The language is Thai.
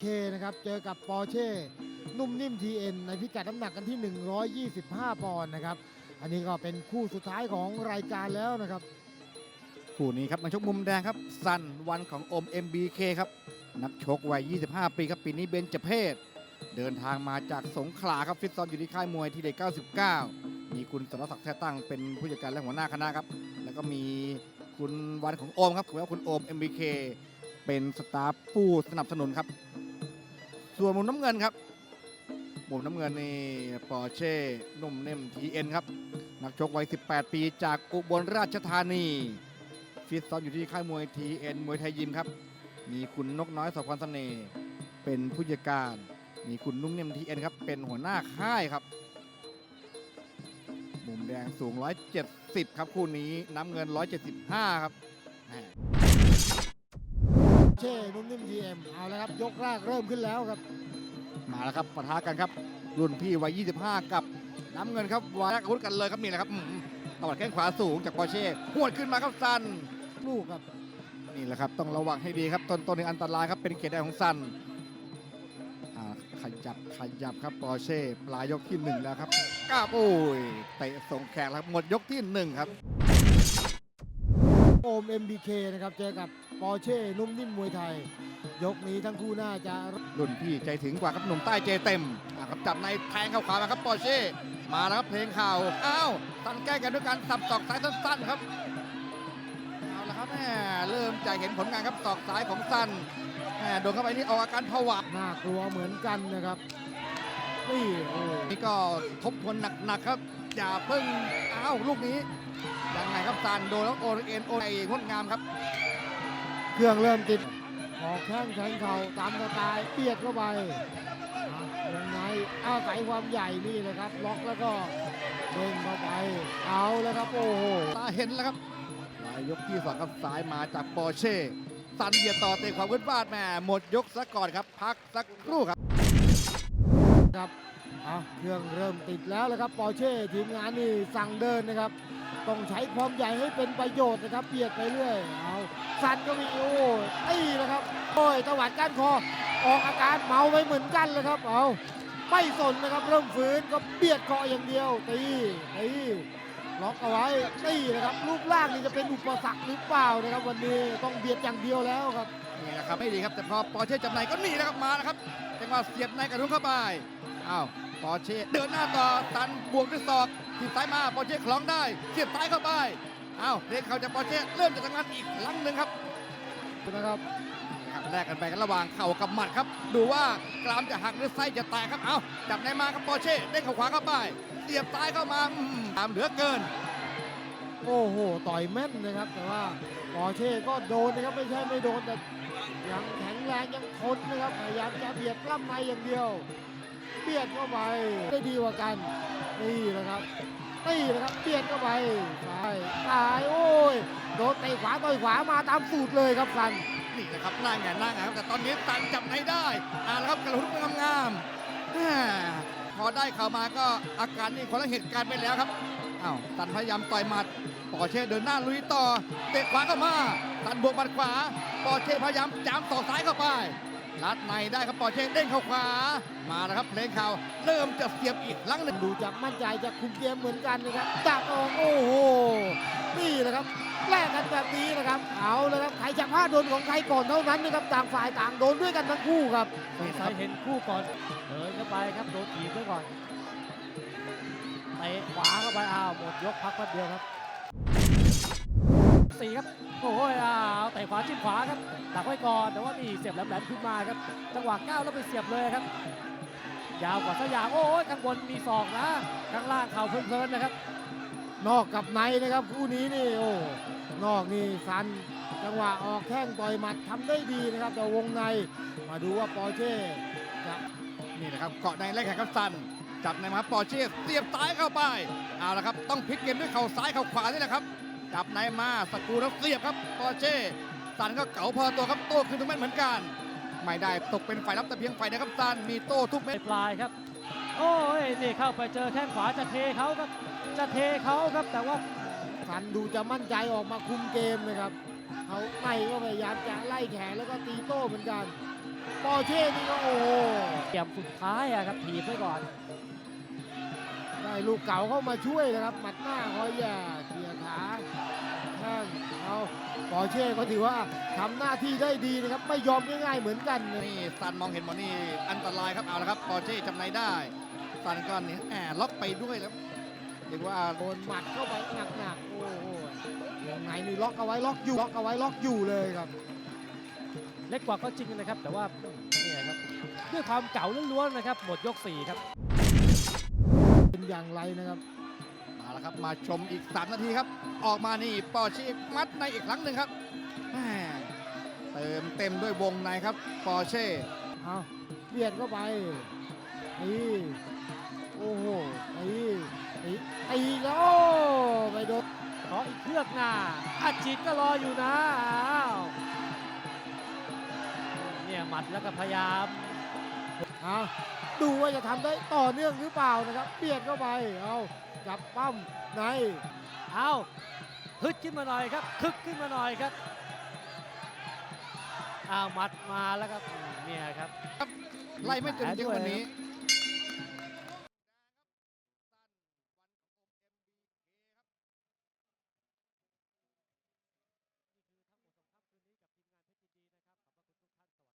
เคนะครับ เจอกับปอร์เช่นุ่มนิ่มทีเอ็นในพิกัดน้ำหนักกันที่ 125 ปอนด์นะครับ อันนี้ก็เป็นคู่สุดท้ายของรายการแล้วนะครับ คู่นี้ครับนักชกมุมแดงครับสันวันของอม MBK ครับนักชกวัย 25 ปีครับปีนี้เบนจเพศ เดินทางมาจากสงขลาครับฟิตซ้อมอยู่ที่ค่ายมวยทีเด็ก99 มีคุณสรศักดิ์แท้ตั้งเป็นผู้จัดการและหัวหน้าคณะครับ แล้วก็มีคุณวันของโอมครับหรือว่าคุณโอม MBK เป็นสตาฟผู้สนับสนุนครับ ส่วนมุมน้ำเงินครับ มุมน้ำเงินนี่ปอร์เช่นุ่มเน่มทีเอ็นครับ นักชกวัย 18 ปีจากอุบลราชธานี ฟิตซ้อมอยู่ที่ค่ายมวยทีเอ็นมวยไทยยิมครับ มีคุณนกน้อยสพรเสน่ห์เป็นผู้จัดการ มีคุณนุ่มเนียมทีเอ็นครับ เป็นหัวหน้าค่ายครับ มุมแดงสูง 170 ครับคู่นี้น้ำเงิน 175 ครับ เช่นุ่มนิ่มทีเอ็มเอาแล้วครับยกแรกเริ่มขึ้นแล้วครับ มาแล้วครับปะทะกันครับ รุ่นพี่วัย 25 กับน้ำเงินครับวางอาวุธกันเลยครับนี่แหละครับอืมตวัดแข้งขวาสูงจากปอร์เช่หวดขึ้นมาครับซันลูกครับนี่แหละครับต้องระวังให้ดีครับต้นต้นนี้อันตรายครับเป็นเขตแดนของซันอ่าขยับขยับครับปอร์เช่ปลายยกที่หนึ่งแล้วครับกล้าบโอ้ยเตะส่งแขกแล้วครับหมดยกที่หนึ่งครับ โอม MBK นะครับ เจอกับปอร์เช่นุ่มนิ่มมวยไทย ยกนี้ทั้งคู่น่าจะรุ่นพี่ใจถึงกว่าครับหนุ่มใต้เจเต็มอ่าครับจับในแทงเข้าขวามาครับปอร์เช่มาแล้วครับเพลงข่าวอ้าวตันแก้กันด้วยการสับศอกซ้ายสั้นๆครับเอาละครับแหมเริ่มจะเห็นผลงานครับศอกซ้ายของซันแหมโดนเข้าไปนี่ออกอาการผวาน่ากลัวเหมือนกันนะครับ นี่โอ้นี่ก็ทบทวนหนักๆครับ อย่าเพิ่งอ้าวลูกนี้ยังไงครับซันโดนแล้วโอนเอ็นโอนไองดงามครับ เครื่องเริ่มติด ออกแข้งแทงเข่าตามสไตล์เปียดเข้าไปอะยังไงอาศัยความใหญ่นี่เลยครับ ล็อกแล้วก็เด้งเข้าไป เอาแล้วครับ โอ้โหตาเห็นแล้วครับลายยกที่สองครับซ้ายมาจากปอร์เช่ซันเหยียดต่อเตะความวืดวาดแหม่หมดยกซะก่อนครับ พักสักครู่ครับ ครับอะเครื่องเริ่มติดแล้วเลยครับปอร์เช่ทีมงานนี่สั่งเดินนะครับ ต้องใช้ความใหญ่ให้เป็นประโยชน์นะครับเบียดไปเรื่อยเอาสันก็มีโอ้ยตีนะครับโอ้ยตวัดก้านคอออกอาการเมาไปเหมือนกันเลยครับเอาไม่สนนะครับเริ่มฝืนก็เบียดเกาะอย่างเดียวตีตีล็อกเอาไว้ตีนะครับรูปร่างนี่จะเป็นอุปสรรคหรือเปล่านะครับ วันนี้ต้องเบียดอย่างเดียวแล้วครับนี่นะครับไม่ดีครับแต่พอปอร์เช่จับในก็หนีนะครับมาแล้วครับจังหวะเสียบในกระทุ้งเข้าไป อ้าวปอร์เช่เดินหน้าต่อตันบวกด้วยศอกทีบซ้ายมาปอร์เช่คล้องได้เสียบซ้ายเข้าไปอ้าวเพลงเขาจากปอร์เช่เริ่มจะทำงานอีกครั้งหนึ่งครับนะครับครับแลกกันไปกันระหว่างเข่ากับหมัดครับ ดูว่ากรามจะหักหรือไส้จะแตกครับเอาจับในมาครับปอร์เช่เด้งเข่าขวาเข้าไปเสียบซ้ายเข้ามาอืมตามเหลือเกิน โอ้โหต่อยแม่นนะครับ แต่ว่าปอร์เช่ก็โดนนะครับไม่ใช่ไม่โดนแต่ยังแข็งแรงยังทนนะครับพยายามจะเบียดกล้ำในอย่างเดียว เบียดเข้าไปได้ดีกว่ากันนี่นะครับนี่นะครับเบียดเข้าไปซ้ายซ้ายโอ้ยโดนเตะขวาต่อยขวามาตามสูตรเลยครับสันนี่นะครับหน้าแงนหน้าแงครับแต่ตอนนี้ตันจับในได้อ่าแล้วครับกระทุ้งงามๆแม่พอได้เข่ามาก็อาการนี่คนละเหตุการณ์ไปแล้วครับอ้าวตันพยายามต่อยหมัดปอเช่เดินหน้าลุยต่อเตะขวาเข้ามาตันบวกหมัดขวาปอเช่พยายามจามต่อซ้ายเข้าไป ลัดในได้ครับปอร์เช่เด้งเข้าขวา มาแล้วครับเพลงข่าวเริ่มจะเสียบอีกครั้งหนึ่งดูจากมั่นใจจะคุมเกมเหมือนกันนะครับจับออกโอ้โหนี่นะครับแลกกันแบบนี้นะครับ เอาเลยครับใครจะพลาดโดนของใครก่อนเท่านั้นนะครับต่างฝ่ายต่างโดนด้วยกันทั้งคู่ครับสงสัยเห็นคู่ก่อนเดินเข้าไปครับโดนถีบไว้ก่อนเตะขวาเข้าไปอ้าวหมดยกพักแป๊บเดียวครับสี่ครับ โอ้ยอ้าวเตะขวาจิ้มขวาครับดักไว้ก่อนแต่ว่านี่เสียบแหลมๆขึ้นมาครับ จังหวะก้าวแล้วไปเสียบเลยครับ ยาวกว่าสยางโอ้ยข้างบนมีศอกนะข้างล่างเข่าเพลินๆนะครับ นอกกับในนะครับคู่นี้นี่โอ้นอกนี่สันจังหวะออกแข้งต่อยหมัดทำได้ดีนะครับแต่วงในมาดูว่าปอร์เช่จะนี่นะครับเกาะในแรกแข่งกับซันจับในมาปอร์เช่เสียบซ้ายเข้าไปเอาละครับต้องพลิกเกมด้วยเข่าซ้ายเข่าขวานี่แหละครับ จับในมาสกรูแล้วเสียบครับปอร์เช่ซันก็เก๋าพอตัวครับโต้คืนทุกเม็ดเหมือนกัน ไม่ได้ตกเป็นฝ่ายรับแต่เพียงฝ่ายเดียวครับซันมีโต้ทุกเม็ดปลายๆครับ โอ้ยนี่เข้าไปเจอแข้งขวาจะเทเขาครับ จะเทเขาครับแต่ว่าสันดูจะมั่นใจออกมาคุมเกมนะครับเขาในก็พยายามจะไล่แขนแล้วก็ตีโต้เหมือนกันปอร์เช่นี่ก็โอ้โหเกมสุดท้ายอะครับถีบไว้ก่อนได้ ลูกเก่าเข้ามาช่วยนะครับหมัดหน้าคอยแย่เกียร์ขาแข้งเอาปอร์เช่ก็ถือว่าทำหน้าที่ได้ดีนะครับไม่ยอมง่ายๆเหมือนกันนะนี่ซันมองเห็นหมดนี่อันตรายครับเอาละครับปอร์เช่จำในได้ซันก็เนี่ยแอบล็อกไปด้วยแล้วเรียกว่าโดนหมัดเข้าไปหนักๆโอ้โหยังไงนี่ล็อกเอาไว้ล็อกอยู่ล็อกเอาไว้ล็อกอยู่เลยครับเล็กกว่าก็จริงนะครับ แต่ว่าเนี่ยครับด้วยความเก่าล้วนๆนะครับ หมดยก4ครับ เป็นอย่างไรนะครับมาแล้วครับมาชมอีก 3 นาทีครับ ออกมานี่ปอร์เช่มัดในอีกครั้งหนึ่งครับแหม่เติมเต็มด้วยวงในครับปอร์เช่เอาเบียดเข้าไปนี่โอ้โหตีตีตีแล้วโอ้ไปโดนขออีกเครื่องหน้าอาจิตก็รออยู่นะอ้าวเนี่ยหมัดแล้วก็พยายาม เอาดูว่าจะทำได้ต่อเนื่องหรือเปล่านะครับเบียดเข้าไปเอาจับปั้มในเอาฮึดขึ้นมาหน่อยครับคึกขึ้นมาหน่อยครับอ้าวหมัดมาแล้วครับเนี่ยครับ ไล่ไม่จนจริงวันนี้